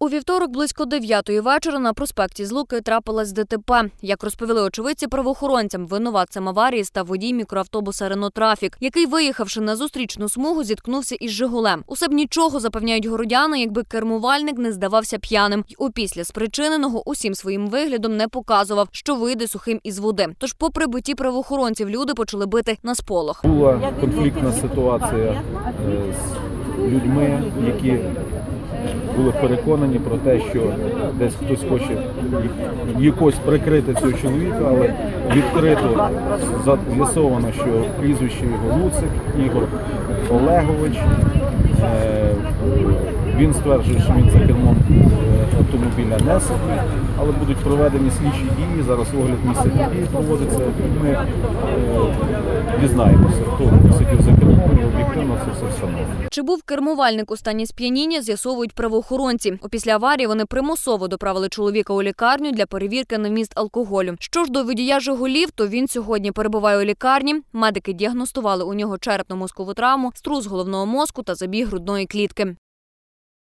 У вівторок близько дев'ятої вечора на проспекті Злуки трапилась ДТП. Як розповіли очевидці правоохоронцям, винуватцем аварії став водій мікроавтобуса Рено Трафік, який, виїхавши на зустрічну смугу, зіткнувся із Жигулем. Усе б нічого запевняють городяни, якби кермувальник не здавався п'яним. й Опісля спричиненого усім своїм виглядом не показував, що вийде сухим із води. Тож, по прибутті правоохоронців, люди почали бити на сполох. Була конфліктна ситуація е, з людьми, які були переконані про те, що десь хтось хоче якось прикрити цього чоловіка, але відкрито з'ясовано, що прізвище його Луцик Ігор Олегович. Е, Він стверджує, що він за кермом е, автомобіля не сидів, але будуть проведені слідчі дії. Зараз огляд місця події проводиться. Ми дізнаємося, хто сидів за кермом об'єктивно це все встановлено. Чи був кермувальник у стані сп'яніння, з'ясовують правоохоронці. Опісля аварії вони примусово доправили чоловіка у лікарню для перевірки на вміст алкоголю. Що ж до водія Жигулів, то він сьогодні перебуває у лікарні. Медики діагностували у нього черепно-мозкову травму, струс головного мозку та забіг грудної клітки.